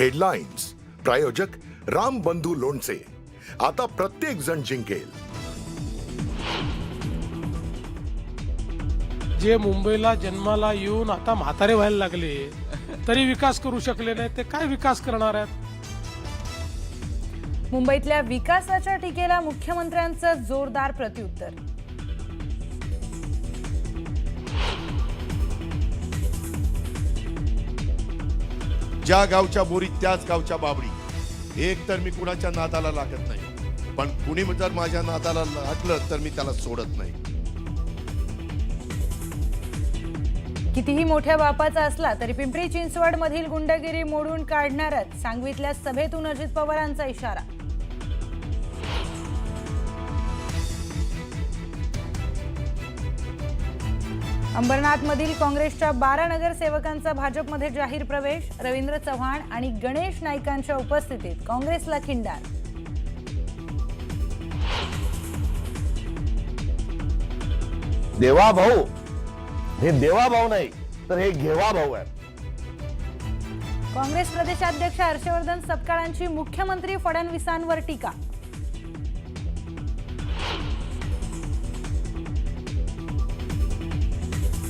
Headlines प्रायोजक राम बंधू लोणचे. आता प्रत्येक जण जिंकेल. जे मुंबईला जन्माला येऊन आता म्हातारे व्हायला लागले तरी विकास करू शकले नाही ते काय विकास करणार आहेत? मुंबईतल्या विकासाच्या टीकेला मुख्यमंत्र्यांचं जोरदार प्रत्युत्तर. ज्या गावच्या बोरी त्याच गावच्या बाबडी एक तर मी कुणाच्या नादाला लागत नाही. पण कुणी जर माझ्या नादाला लागलं तर मी त्याला सोडत नाही. कितीही मोठ्या बापाचा असला तरी पिंपरी चिंचवड मधील गुंडगिरी मोडून काढणारच सांगवीतल्या सभेतून अजित पवारांचा इशारा. अंबरनाथ मधील काँग्रेसच्या बारा नगरसेवकांचा भाजपमध्ये जाहीर प्रवेश रवींद्र चव्हाण आणि गणेश नाईकांच्या उपस्थितीत काँग्रेसला खिंडार. देवा भाऊ हे देवा भाऊ नाही तर हे घेवा भाऊ आहे काँग्रेस प्रदेशाध्यक्ष हर्षवर्धन सपकाळांची मुख्यमंत्री फडणवीसांवर टीका.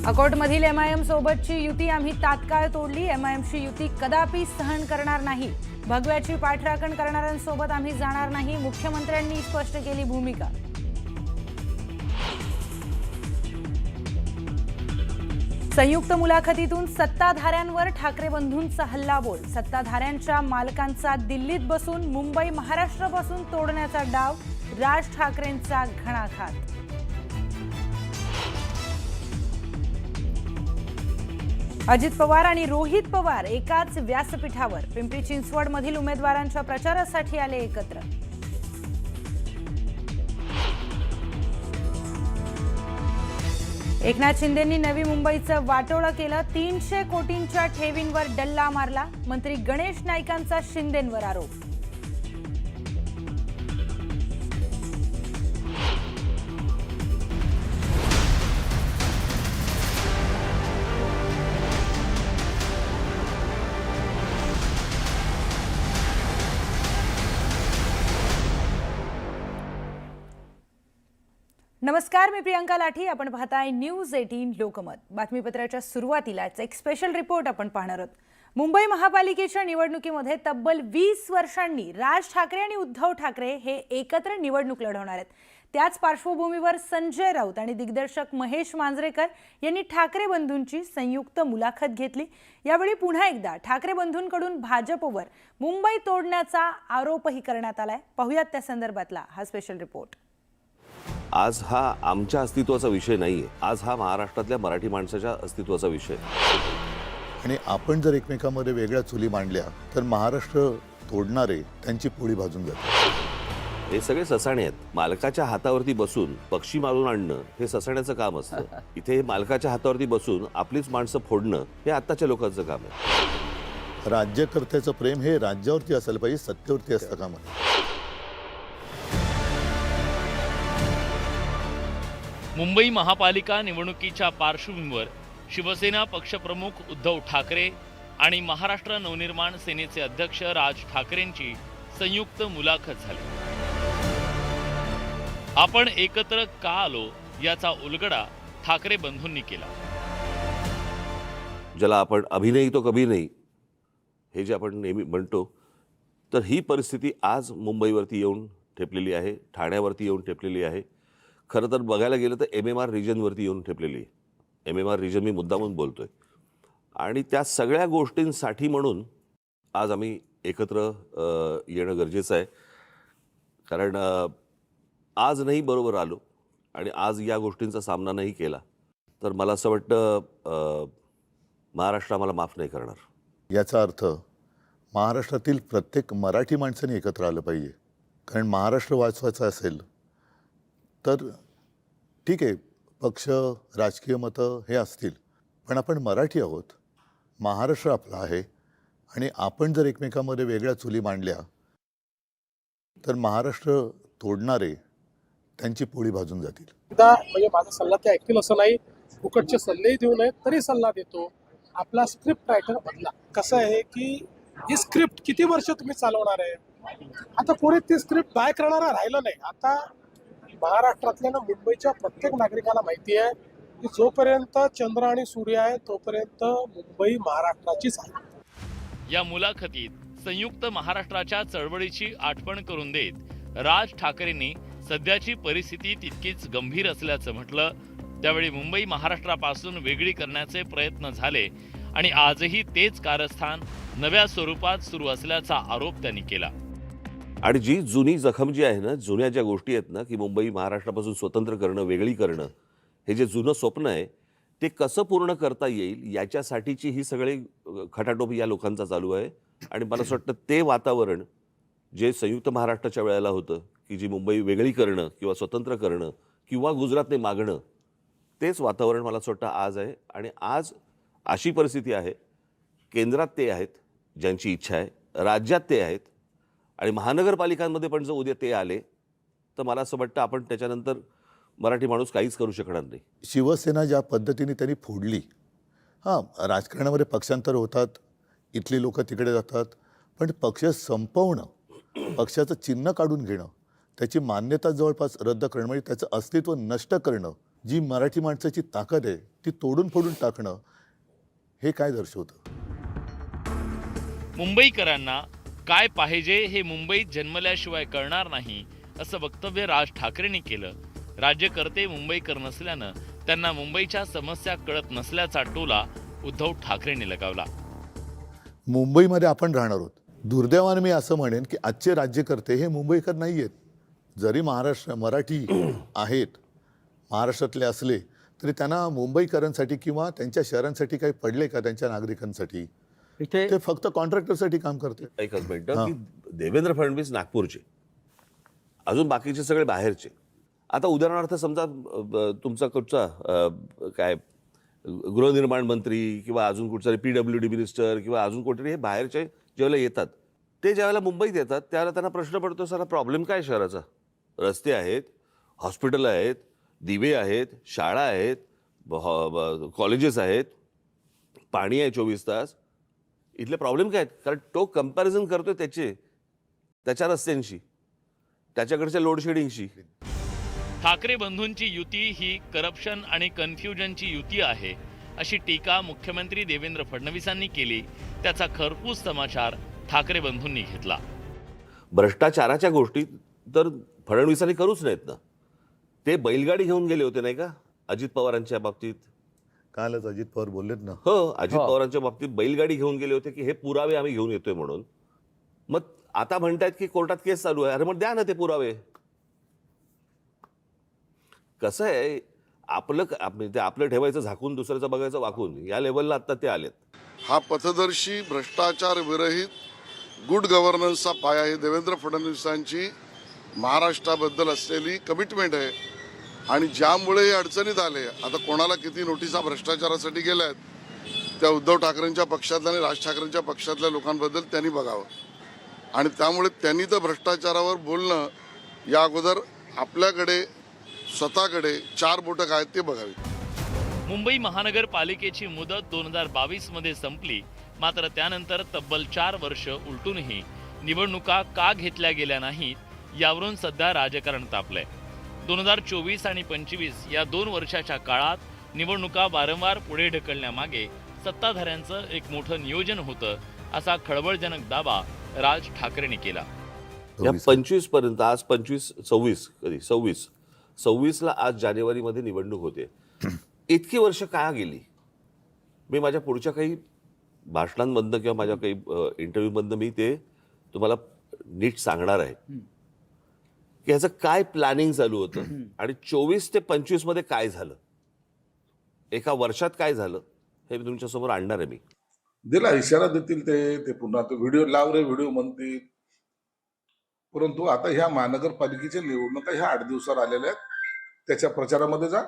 अकोटमधील एम आयएम सोबतची युती आम्ही तात्काळ तोडली. एम आय एमची युती कदापि सहन करणार नाही. भगव्याची पाठराखण करणाऱ्यांसोबत आम्ही जाणार नाही. मुख्यमंत्र्यांनी स्पष्ट केली भूमिका. संयुक्त मुलाखतीतून सत्ताधाऱ्यांवर ठाकरे बंधूंचा हल्लाबोल. सत्ताधाऱ्यांच्या मालकांचा दिल्लीत बसून मुंबई महाराष्ट्रापासून तोडण्याचा डाव राज ठाकरेंचा घणाघात. अजित पवार आणि रोहित पवार एकाच व्यासपीठावर. पिंपरी चिंचवडमधील उमेदवारांच्या प्रचारासाठी आले एकत्र. एकनाथ शिंदेंनी नवी मुंबईचं वाटोळं केलं. तीनशे कोटींच्या ठेवींवर डल्ला मारला. मंत्री गणेश नाईकांचा शिंदेंवर आरोप. नमस्कार मी प्रियंका लाठी. आपण पाहताय न्यूज एटीन लोकमत. बातमीपत्राच्या सुरुवातीलाच एक स्पेशल रिपोर्ट आपण पाहणार आहोत. मुंबई महापालिकेच्या निवडणुकीमध्ये तब्बल वीस वर्षांनी राज ठाकरे आणि उद्धव ठाकरे हे एकत्र निवडणूक लढवणार आहेत. त्याच पार्श्वभूमीवर संजय राऊत आणि दिग्दर्शक महेश मांजरेकर यांनी ठाकरे बंधूंची संयुक्त मुलाखत घेतली. यावेळी पुन्हा एकदा ठाकरे बंधूंकडून भाजपवर मुंबई तोडण्याचा आरोपही करण्यात आलाय. पाहुयात त्या संदर्भातला हा स्पेशल रिपोर्ट आज हा आमच्या अस्तित्वाचा विषय नाहीये. आज हा महाराष्ट्रातल्या मराठी माणसाच्या अस्तित्वाचा विषय. आणि आपण जर एकमेकांमध्ये वेगळ्या चुली मांडल्या तर महाराष्ट्र तोडणारे त्यांची पोळी भाजून जाते. हे सगळे ससाणे आहेत. मालकाच्या हातावरती बसून पक्षी मारून आणणं हे ससाण्याचं काम असतं. इथे मालकाच्या हातावरती बसून आपलीच माणसं फोडणं हे आत्ताच्या लोकांचं काम आहे. राज्यकर्त्याचं प्रेम हे राज्यावरती असायला पाहिजे सत्तेवरती असतं कामा. मुंबई महापालिका निवडणुकीच्या पार्श्वभूमीवर शिवसेना पक्षप्रमुख उद्धव ठाकरे आणि महाराष्ट्र नवनिर्माण सेनेचे अध्यक्ष राज ठाकरेंची संयुक्त मुलाखत झाली. आपण एकत्र का आलो याचा उलगडा ठाकरे बंधूंनी केला. ज्याला आपण अभिनय तो कभी नाही हे जे आपण नेहमी म्हणतो तर ही परिस्थिती आज मुंबईवरती येऊन ठेपलेली आहे ठाण्यावरती येऊन ठेपलेली आहे. खरं तर बघायला गेलं तर एम एम आर रिजनवरती येऊन ठेपलेली आहे. एम एम आर रिजन मी मुद्दामून बोलतोय. आणि त्या सगळ्या गोष्टींसाठी म्हणून आज आम्ही एकत्र येणं गरजेचं आहे. कारण आज नाही बरोबर आलो आणि आज या गोष्टींचा सामना नाही केला तर मला असं वाटतं महाराष्ट्र आम्हाला माफ नाही करणार. याचा अर्थ महाराष्ट्रातील प्रत्येक मराठी माणसाने एकत्र आलं पाहिजे. कारण महाराष्ट्र वाचवायचा असेल तर ठीक आहे पक्ष राजकीय मतं हे असतील. पण आपण मराठी आहोत. महाराष्ट्र आपला आहे. आणि आपण जर एकमेकांमध्ये वेगळ्या चुली मांडल्या तर महाराष्ट्र तोडणारे त्यांची पोळी भाजून जातील. म्हणजे माझा सल्ला ते ऐकतील असं नाही. फुकटचे सल्लेही देऊ नये तरी सल्ला देतो. आपला स्क्रिप्ट रायटर बदला. कसं आहे की ही स्क्रिप्ट किती वर्ष तुम्ही चालवणार आहे? आता कोणी ती स्क्रिप्ट बाय करणारा राहिलं नाही. आता महाराष्ट्रातल्या ना मुंबईच्या प्रत्येक नागरिकाला माहिती आहे की जोपर्यंत चंद्र आणि सूर्य आहे तोपर्यंत मुंबई महाराष्ट्राचीच आहे. या मुलाखतीत संयुक्त महाराष्ट्राच्या चळवळीची आठवण करून देत राज ठाकरेंनी सध्याची परिस्थिती तितकीच गंभीर असल्याचं म्हटलं. त्यावेळी मुंबई महाराष्ट्रापासून वेगळी करण्याचे प्रयत्न झाले आणि आजही तेच कारस्थान नव्या स्वरूपात सुरू असल्याचा आरोप त्यांनी केला. आणि जी जुनी जखम जी आहे ना जुन्या ज्या गोष्टी आहेत ना की मुंबई महाराष्ट्रापासून स्वतंत्र करणं वेगळी करणं हे जे जुनं स्वप्न आहे ते कसं पूर्ण करता येईल याच्यासाठीची ही सगळी खटाटोप या लोकांचा चालू आहे. आणि मला असं वाटतं ते वातावरण जे संयुक्त महाराष्ट्राच्या वेळेला होतं की जी मुंबई वेगळी करणं किंवा स्वतंत्र करणं किंवा गुजरातने मागणं तेच वातावरण मला असं वाटतं आज आहे. आणि आज अशी परिस्थिती आहे केंद्रात ते आहेत ज्यांची इच्छा आहे राज्यात ते आहेत आणि महानगरपालिकांमध्ये पण जर उद्या ते आले तर मला असं वाटतं आपण त्याच्यानंतर मराठी माणूस काहीच करू शकणार नाही. शिवसेना ज्या पद्धतीने त्यांनी फोडली हां राजकारणामध्ये पक्षांतर होतात इथली लोक तिकडे जातात पण पक्ष संपवणं पक्षाचं चिन्ह काढून घेणं त्याची मान्यता जवळपास रद्द करणं म्हणजे त्याचं अस्तित्व नष्ट करणं जी मराठी माणसाची ताकद आहे ती तोडून फोडून टाकणं हे काय दर्शवतं? मुंबईकरांना काय पाहिजे हे मुंबईत जन्मल्याशिवाय कळणार नाही असं वक्तव्य राज ठाकरेंनी केलं. राज्यकर्ते मुंबईकर नसल्यानं त्यांना मुंबईच्या समस्या कळत नसल्याचा टोला उद्धव ठाकरेंनी लगावला. मुंबईमध्ये आपण राहणार आहोत. दुर्दैवाने मी असं म्हणेन की आजचे राज्यकर्ते हे मुंबईकर नाही आहेत जरी महाराष्ट्र मराठी आहेत महाराष्ट्रातले असले तरी त्यांना मुंबईकरांसाठी किंवा त्यांच्या शहरांसाठी काही पडले का? त्यांच्या नागरिकांसाठी. इथे ते फक्त कॉन्ट्रॅक्टरसाठी काम करते. एकच मिनटं. की देवेंद्र फडणवीस नागपूरचे. अजून बाकीचे सगळे बाहेरचे. आता उदाहरणार्थ समजा तुमचा कुठचा काय गृहनिर्माण मंत्री किंवा अजून कुठचा पी डब्ल्यू डी मिनिस्टर किंवा अजून कोणतरी हे बाहेरचे ज्यावेळेला येतात ते ज्यावेळेला मुंबईत येतात त्यावेळेला त्यांना प्रश्न पडतो सारा प्रॉब्लेम काय शहराचा? रस्ते आहेत हॉस्पिटल आहेत दिवे आहेत शाळा आहेत कॉलेजेस आहेत पाणी आहे चोवीस तास इथले प्रॉब्लेम काय आहेत? कारण तो कंपॅरिझन करतोय त्याचे त्याच्या रस्त्यांशी त्याच्याकडच्या लोड शेडिंगशी ठाकरे बंधूंची युती ही करप्शन आणि कन्फ्युजनची युती आहे अशी टीका मुख्यमंत्री देवेंद्र फडणवीसांनी केली. त्याचा खरपूस समाचार ठाकरे बंधूंनी घेतला. भ्रष्टाचाराच्या गोष्टी तर फडणवीसांनी करूच नाहीत ना. ते बैलगाडी घेऊन गेले होते नाही का? अजित पवारांच्या बाबतीत. कालच अजित पवार बोललेत ना. हो अजित हो. पवारांच्या बाबतीत बैलगाडी घेऊन गेले होते की हे पुरावे आम्ही घेऊन येतोय म्हणून. मग आता म्हणतायत की कोर्टात केस चालू आहे. अरे मग द्या ना ते पुरावे. कसं आहे आपलं ते आपलं ठेवायचं झाकून दुसऱ्याचं बघायचं वाकून. या लेवलला आता ते आलेत. हा पथदर्शी भ्रष्टाचार विरहित गुड गव्हर्नन्सचा पाया ही देवेंद्र फडणवीसांची महाराष्ट्राबद्दल असलेली कमिटमेंट आहे. आणि ज्यामुळे हे अडचणीत आले आता कोणाला किती नोटिसा भ्रष्टाचारासाठी गेल्या आहेत त्या उद्धव ठाकरेंच्या पक्षातल्या आणि राज ठाकरेंच्या पक्षातल्या लोकांबद्दल त्यांनी बघावं. आणि त्यामुळे त्यांनी तर भ्रष्टाचारावर बोलणं या अगोदर आपल्याकडे स्वतःकडे चार बोटं काय आहेत ते बघावी. मुंबई महानगरपालिकेची मुदत दोन हजार बावीसमध्ये संपली मात्र त्यानंतर तब्बल चार वर्ष उलटूनही निवडणुका का घेतल्या गेल्या नाहीत यावरून सध्या राजकारण तापलंय. दोन हजार चोवीस आणि पंचवीस या दोन वर्षाच्या काळात निवडणुका वारंवार पुढे ढकलण्यामागे सत्ताधाऱ्यांचं एक मोठं नियोजन होतं असा खळबळजनक दावा राज ठाकरेंनी केला. या पंचवीसपर्यंत आज पंचवीस सव्वीस कधी? सव्वीस. सव्वीसला आज जानेवारीमध्ये निवडणूक होते. इतकी वर्ष का गेली? मी माझ्या पुढच्या काही भाषणांमधनं किंवा माझ्या काही इंटरव्ह्यूमधनं मी ते तुम्हाला नीट सांगणार आहे. की ह्याचं काय प्लॅनिंग चालू होतं? आणि चोवीस ते पंचवीसमध्ये काय झालं? एका वर्षात काय झालं? हे मी तुमच्यासमोर आणणार आहे मी. दिला इशारा देतील ते ते पुन्हा तो व्हिडिओ लाव रे व्हिडिओ म्हणतील. परंतु आता ह्या महानगरपालिकेच्या निवडणुका ह्या आठ दिवसावर आलेल्या आहेत. त्याच्या प्रचारामध्ये जा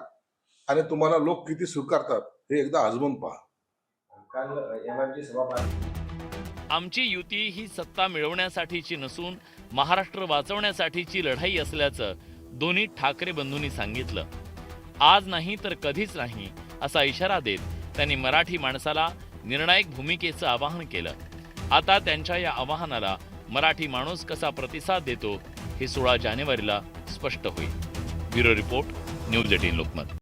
आणि तुम्हाला लोक किती स्वीकारतात हे एकदा आजमून पहा. आमची युती ही सत्ता मिळवण्यासाठीची नसून महाराष्ट्र वाचवण्यासाठीची लढाई असल्याचं दोन्ही ठाकरे बंधूंनी सांगितलं. आज नाही तर कधीच नाही असा इशारा देत त्यांनी मराठी माणसाला निर्णायक भूमिकेचं आवाहन केलं. आता त्यांच्या या आवाहनाला मराठी माणूस कसा प्रतिसाद देतो हे सोळा जानेवारीला स्पष्ट होईल. Bureau report news eighteen Lokmat.